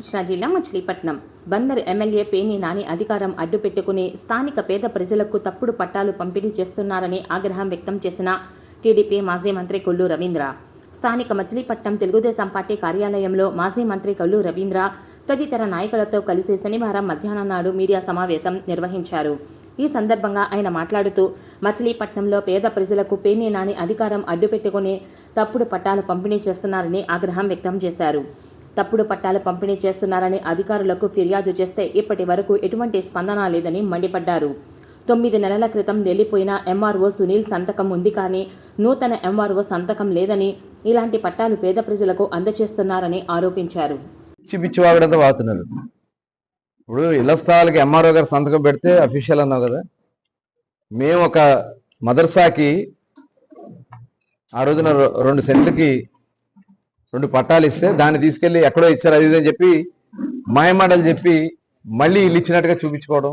కృష్ణా జిల్లా మచిలీపట్నం. బందర్ ఎమ్మెల్యే పేని నాని అధికారం అడ్డుపెట్టుకుని స్థానిక పేద ప్రజలకు తప్పుడు పట్టాలు పంపిణీ చేస్తున్నారని ఆగ్రహం వ్యక్తం చేసిన టీడీపీ మాజీ మంత్రి కొల్లు రవీంద్ర. స్థానిక మచిలీపట్నం తెలుగుదేశం పార్టీ కార్యాలయంలో మాజీ మంత్రి కొల్లు రవీంద్ర తదితర నాయకులతో కలిసి శనివారం మధ్యాహ్నం నాడు మీడియా సమావేశం నిర్వహించారు. ఈ సందర్భంగా ఆయన మాట్లాడుతూ మచిలీపట్నంలో పేద ప్రజలకు పేని నాని అధికారం అడ్డుపెట్టుకుని తప్పుడు పట్టాలు పంపిణీ చేస్తున్నారని ఆగ్రహం వ్యక్తం చేశారు. తప్పుడు పట్టాలు పంపిణీ చేస్తున్నారని అధికారులకు ఫిర్యాదు చేస్తే ఇప్పటి వరకు ఎటువంటి స్పందన లేదని మండిపడ్డారు. తొమ్మిది నెలల క్రితం వెళ్ళిపోయిన ఎంఆర్ఓ సునీల్ సంతకం ఉంది కానీ నూతన ఎంఆర్ఓ సంతకం లేదని ఇలాంటి పట్టాలు పేద ప్రజలకు అందచేస్తున్నారని ఆరోపించారు. ఇప్పుడు ఇళ్ళ స్థలాలకి ఎంఆర్ఓ గారు సంతకం పెడితే అఫీషియల్ అన్నావు కదా? మేము ఒక మదర్సాకి ఆ రోజున రెండు సెంట్లకి రెండు పట్టాలు ఇస్తే దాన్ని తీసుకెళ్ళి ఎక్కడో ఇచ్చారు అది ఇది అని చెప్పి మాయమాటలు చెప్పి మళ్ళీ ఇల్లు ఇచ్చినట్టుగా చూపించుకోవడం.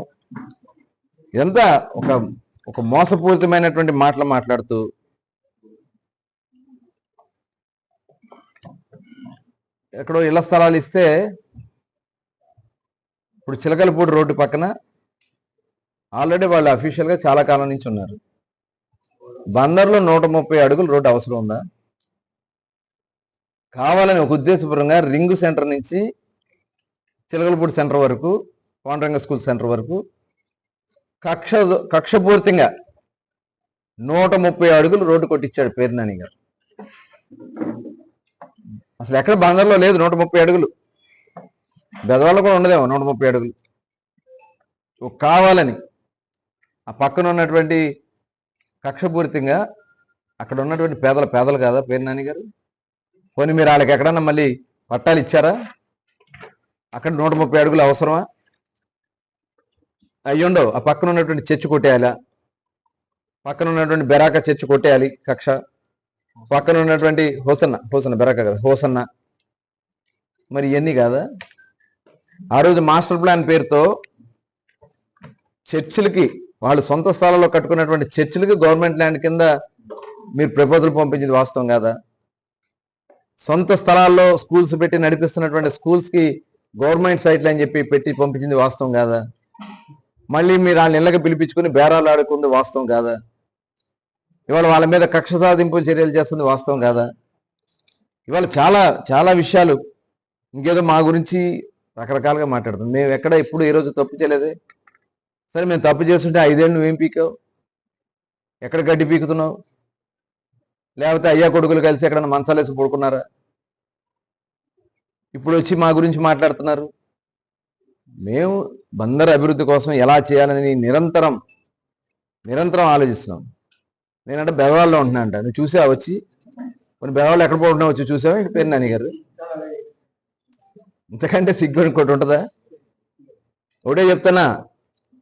ఇదంతా ఒక ఒక మోసపూరితమైనటువంటి మాటలు మాట్లాడుతూ ఎక్కడో ఇళ్ళ స్థలాలు ఇస్తే ఇప్పుడు చిలకలపూడి రోడ్డు పక్కన ఆల్రెడీ వాళ్ళు అఫీషియల్గా చాలా కాలం నుంచి ఉన్నారు. బందర్లో నూట ముప్పై అడుగులు రోడ్డు అవసరం ఉందా? కావాలని ఒక ఉద్దేశపరంగా రింగు సెంటర్ నుంచి చిలకలపూడి సెంటర్ వరకు కోనరంగ స్కూల్ సెంటర్ వరకు కక్ష కక్షపూర్తిగా నూట ముప్పై అడుగులు రోడ్డు కొట్టించాడు పేరునాని గారు. అసలు ఎక్కడ బందర్లో లేదు నూట ముప్పై అడుగులు. బెదవాళ్ళు కూడా ఉండదేమో నూట ముప్పై అడుగులు. ఓ కావాలని ఆ పక్కన ఉన్నటువంటి కక్షపూరితంగా అక్కడ ఉన్నటువంటి పేదల పేదలు కాదా పేరు నాని గారు? పోనీ మీరు వాళ్ళకి ఎక్కడన్నా మళ్ళీ పట్టాలు ఇచ్చారా? అక్కడ నూట ముప్పై అడుగులు అవసరమా? అయ్యుండవు ఆ పక్కన ఉన్నటువంటి చర్చి కొట్టేయాలా? పక్కన ఉన్నటువంటి బెరాక చర్చి కొట్టేయాలి కక్ష. పక్కన ఉన్నటువంటి హోసన్న హోసన్న బెరాక కదా హోసన్న. మరి ఇవన్నీ కాదా? ఆ రోజు మాస్టర్ ప్లాన్ పేరుతో చర్చిలకి వాళ్ళు సొంత స్థలాల్లో కట్టుకున్నటువంటి చర్చిలకి గవర్నమెంట్ ల్యాండ్ కింద మీరు ప్రపోజల్ పంపించింది వాస్తవం కాదా? సొంత స్థలాల్లో స్కూల్స్ పెట్టి నడిపిస్తున్నటువంటి స్కూల్స్కి గవర్నమెంట్ సైట్లు అని చెప్పి పెట్టి పంపించింది వాస్తవం కాదా? మళ్ళీ మీరు వాళ్ళని ఇళ్ళకి పిలిపించుకుని బేరాలు ఆడుకుంది వాస్తవం కాదా? ఇవాళ వాళ్ళ మీద కక్ష సాధింపు చర్యలు చేస్తుంది వాస్తవం కాదా? ఇవాళ చాలా చాలా విషయాలు ఇంకేదో మా గురించి రకరకాలుగా మాట్లాడుతుంది. మేము ఎక్కడ ఎప్పుడు ఈ రోజు తప్పు చేయలేదే. సరే మేము తప్పు చేస్తుంటే ఐదేళ్ళు నువ్వేం పీకావు? ఎక్కడ గడ్డి పీకుతున్నావు? లేకపోతే అయ్యా కొడుకులు కలిసి ఎక్కడన్నా మంచాలేసి పడుకున్నారా? ఇప్పుడు వచ్చి మా గురించి మాట్లాడుతున్నారు. మేము బందర్ అభివృద్ధి కోసం ఎలా చేయాలని నిరంతరం నిరంతరం ఆలోచిస్తున్నాం. నేనంటే బెదవాళ్ళలో ఉంటున్నా అంట. నువ్వు చూసావా వచ్చి? కొన్ని బెదవాళ్ళు ఎక్కడ పోతున్నావు వచ్చి చూసావా? ఇక్కడ పేరు నాని గారు. ఇంతకంటే సిగ్గు ఇంకోటి ఉంటుందా? ఒకటే చెప్తున్నా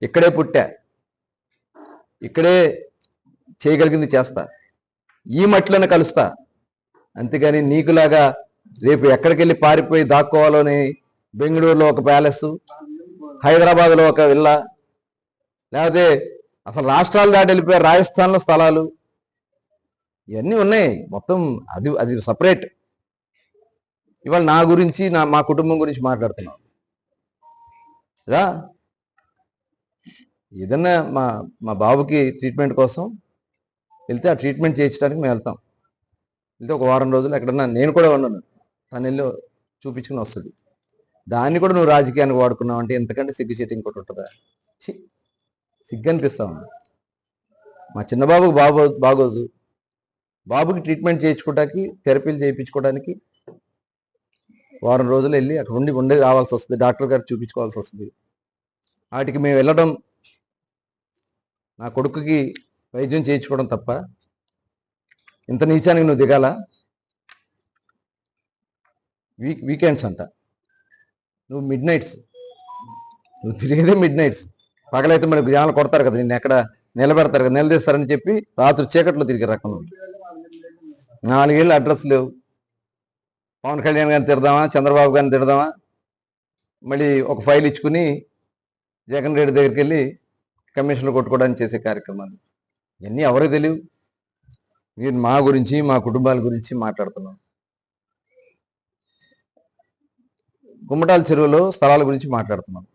ఇక్కడే పుట్టా. ఇక్కడే చేయగలిగింది చేస్తా. ఈ మట్లను కలుస్తా. అంతేగాని నీకులాగా రేపు ఎక్కడికి వెళ్ళి పారిపోయి దాక్కోవాలో అని బెంగళూరులో ఒక ప్యాలెస్ హైదరాబాద్లో ఒక విల్లా లేకపోతే అసలు రాష్ట్రాలు దాటి వెళ్ళిపోయారు రాజస్థాన్లో స్థలాలు ఇవన్నీ ఉన్నాయి. మొత్తం అది అది సపరేట్ ఇవాళ నా గురించి నా మా కుటుంబం గురించి మాట్లాడుతున్నాం. ఏదన్నా మా మా బాబుకి ట్రీట్మెంట్ కోసం వెళ్తే ఆ ట్రీట్మెంట్ చేయించడానికి మేము వెళ్తాం. వెళ్తే ఒక వారం రోజులు ఎక్కడన్నా నేను కూడా ఉన్నాను. తను వెళ్ళి చూపించుకుని వస్తుంది. దాన్ని కూడా నువ్వు రాజకీయానికి వాడుకున్నావు అంటే ఎంతకంటే సిగ్గు చేతి ఇంకోటి ఉంటుందా? సిగ్గు అనిపిస్తా ఉంది మా చిన్న బాబుకి బాగో బాగోదు. బాబుకి ట్రీట్మెంట్ చేయించుకోవడానికి థెరపీలు చేయించుకోవడానికి వారం రోజులు వెళ్ళి అక్కడ ఉండి ఉండి రావాల్సి వస్తుంది. డాక్టర్ గారు చూపించుకోవాల్సి వస్తుంది. వాటికి మేము వెళ్ళడం నా కొడుకుకి వైద్యం చేయించుకోవడం తప్ప ఇంత నీచానికి నువ్వు దిగాల? వీక్ వీకెండ్స్ అంట. నువ్వు మిడ్ నైట్స్. నువ్వు తిరిగేదే మిడ్ నైట్స్. పగలైతే మనకు జనాలు కొడతారు కదా నిన్ను ఎక్కడ నిలబెడతారు కదా నిలదీస్తారని చెప్పి రాత్రి చీకట్లో తిరిగి రకం నాలుగేళ్ళు అడ్రస్ లేవు. పవన్ కళ్యాణ్ గారిని తిడదామా? చంద్రబాబు గారిని తిడదామా? మళ్ళీ ఒక ఫైల్ ఇచ్చుకుని జగన్ రెడ్డి దగ్గరికి వెళ్ళి కమిషన్లు కొట్టుకోవడానికి చేసే కార్యక్రమాలు. ఇవన్నీ ఎవరికి తెలియవు. మీరు మా గురించి మా కుటుంబాల గురించి మాట్లాడుతున్నాం. గుమ్మటాల చెరువులో స్థలాల గురించి మాట్లాడుతున్నాం.